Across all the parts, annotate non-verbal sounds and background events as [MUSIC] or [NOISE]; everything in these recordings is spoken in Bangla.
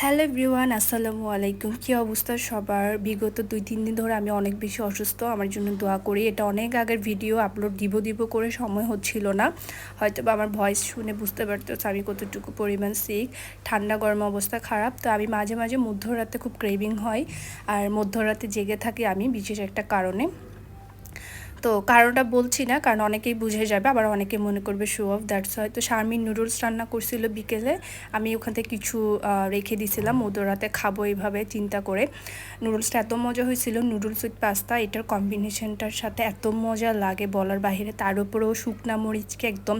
হ্যালো এভরিওয়ান, আসসালামু আলাইকুম। কী অবস্থা সবার? বিগত দুই, তিন দিন ধরে আমি অনেক বেশি অসুস্থ। আমার জন্য দোয়া করি। এটা অনেক আগের ভিডিও, আপলোড দিব দিব করে সময় হচ্ছিল না। হয়তো বা আমার ভয়েস শুনে বুঝতে পারতো আমি কতটুকু পরিমাণ সিক ঠান্ডা, গরম অবস্থা খারাপ। তো আমি মাঝে মাঝে মধ্যরাতে খুব ক্রেভিং হয়। আর মধ্যরাতে জেগে থাকি আমি, বিশেষ একটা কারণে। তো কারণটা বলছি না, কারণ অনেকেই বুঝে যাবে, আবার অনেকে মনে করবে শো অফ দ্যাটস হয়তো শারমিন নুডলস রান্না করছিল বিকেলে, আমি ওখান থেকে কিছু রেখে দিয়েছিলাম মধ্যরাতে খাব এইভাবে চিন্তা করে। নুডলসটা এত মজা হয়েছিল নুডলস উইথ পাস্তা এটার কম্বিনেশনটার সাথে এত মজা লাগে বলার বাহিরে। তার উপরেও শুকনা মরিচকে একদম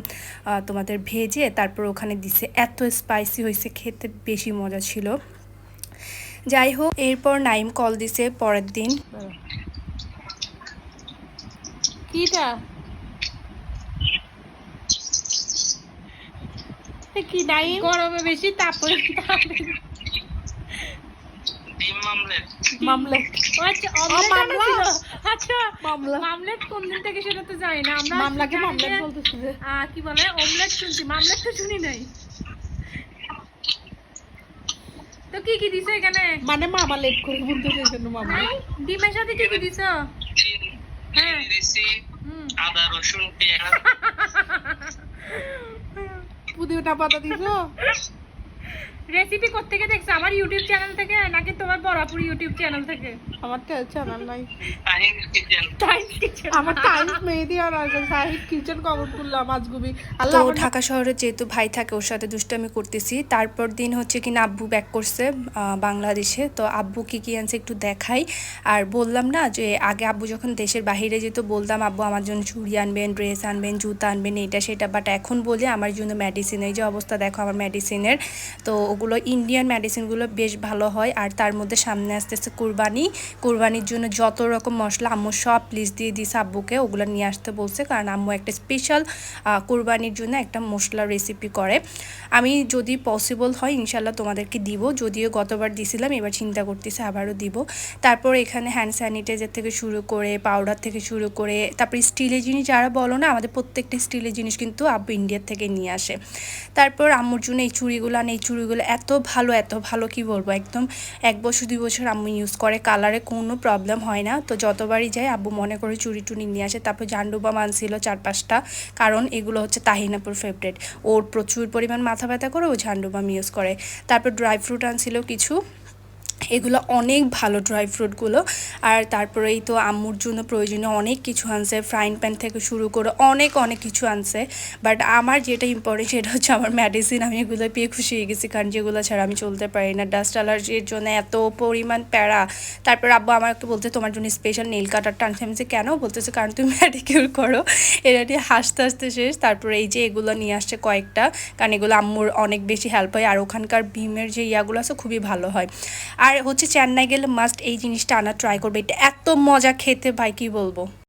তোমাদের ভেজে তারপর ওখানে দিছে। এত স্পাইসি হয়েছে, খেতে বেশি মজা ছিল। যাই হোক, এরপর নাইম কল দিছে পরের দিন। কিটা কি নাই? গরমে বেশি তারপরে মামলেট মামলেট আচ্ছা মামলা? আচ্ছা মামলা। মামলেট কোন দিন থেকে সেটা তো জানি না। আমরা মামলাকে মামলেট বলতেছে কি বলে? অমলেট শুনছি মামলেট তো শুনি নাই। তো কি কি দিছো এখানে? মানে মামা লেট করে বলতেছে জন্য মামা। ডিমের সাথে কি কি দিছো? হ্যাঁ। আদা রসুন পেঁয়াজ। [LAUGHS] পুদিনা পাতা দিছো? [LAUGHS] রেসিপি কোত্থেকে দেখছ আমার ইউটিউব চ্যানেল থেকে নাকি তোমার বরাপুর ইউটিউব চ্যানেল থেকে? আমার তো চ্যানেল নাই। আমার টাইম মেহেদি আর আছে সাহিদ কিচেন কমেন্ট করলাম আজগুবি। তো আল্লাহ আমার ঢাকা শহরে যেহেতু ভাই থাকে ওর সাথে দুষ্টামি করতেছি। তারপর দিন হচ্ছে কিনা আব্বু ব্যাক করছে বাংলাদেশে। তো আব্বু কি কি আনছে একটু দেখাই। আর বললাম না যে আগে আব্বু যখন দেশের বাইরে যেত বলতাম আব্বু আমার জন্য চুড়ি আনবেন ড্রেস আনবেন জুতা আনবেন এইটা সেটা। বাট এখন বলি আমার জন্য মেডিসিন এই যে অবস্থা দেখো আমার মেডিসিনের তো ওগুলো ইন্ডিয়ান মেডিসিনগুলো বেশ ভালো হয়। আর তার মধ্যে সামনে আসতে আসতেছে কুরবানি। কুরবানির জন্য যত রকম মশলা আম্মু সব লিস্ট দিয়ে দিছে আব্বুকে, ওগুলো নিয়ে আসতে বলছে। কারণ আম্মু একটা স্পেশাল কুরবানির জন্য একটা মশলা রেসিপি করে। আমি যদি পসিবল হয় ইনশাল্লাহ তোমাদেরকে দিব। যদিও গতবার দিছিলাম, এবার চিন্তা করতেছি আবারও দিব। তারপর এখানে হ্যান্ড স্যানিটাইজার থেকে শুরু করে পাউডার থেকে শুরু করে, তারপরে স্টিলের জিনিস যারা বলো না, আমাদের প্রত্যেকটা স্টিলের জিনিস কিন্তু আব্বু ইন্ডিয়ার থেকে নিয়ে আসে। তারপর আম্মুর জন্য এই চুড়িগুলো এই চুড়িগুলো এত ভালো এত ভালো, কি বলব? একদম এক বছর, দুই বছর আম্মু ইউজ করে কালারে কোনো প্রবলেম হয় না। তো যতবারই যায় আব্বু মনে করে চুরি টুনি নিয়ে আসে। তারপর জান্ডুবা মানছিল চার পাঁচটা কারণ এগুলো হচ্ছে তাহিনাপুর ফেভারেট ওর প্রচুর পরিমাণ মাথা ব্যথা করে ও ঝান্ডুবাম ইউজ করে। তারপর ড্রাই ফ্রুট আনছিল কিছু। এগুলো অনেক ভালো ড্রাই ফ্রুটগুলো আর তারপরেই তো আম্মুর জন্য প্রয়োজনীয় অনেক কিছু আনছে ফ্রাইং প্যান থেকে শুরু করে অনেক অনেক কিছু আনছে। বাট আমার যেটা ইম্পর্টেন্ট সেটা হচ্ছে আমার মেডিসিন আমি এগুলো পেয়ে খুশি হয়ে গেছি। কারণ যেগুলো ছাড়া আমি চলতে পারি না। ডাস্ট অ্যালার্জির জন্য এত পরিমাণ প্যারা। তারপর আব্বু আমাকে বলতে তোমার জন্য স্পেশাল নেল কাটারটা আনছে। আমি কেন? বলতেছে, কারণ তুমি মেডিকেল করো। এটা নিয়ে হাসতে হাসতে শেষ। তারপরে এই যে এগুলো নিয়ে আসছে কয়েকটা, কারণ এগুলো আম্মুর অনেক বেশি হেল্প হয়। আর ওখানকার ভীমের যে ইয়াগুলো আছে, খুবই ভালো হয়। আর হচ্ছে চেন্নাই গেলে মাস্ট এই জিনিসটা আনা ট্রাই করবে। এটা এত মজা খেতে ভাই, কি বলব?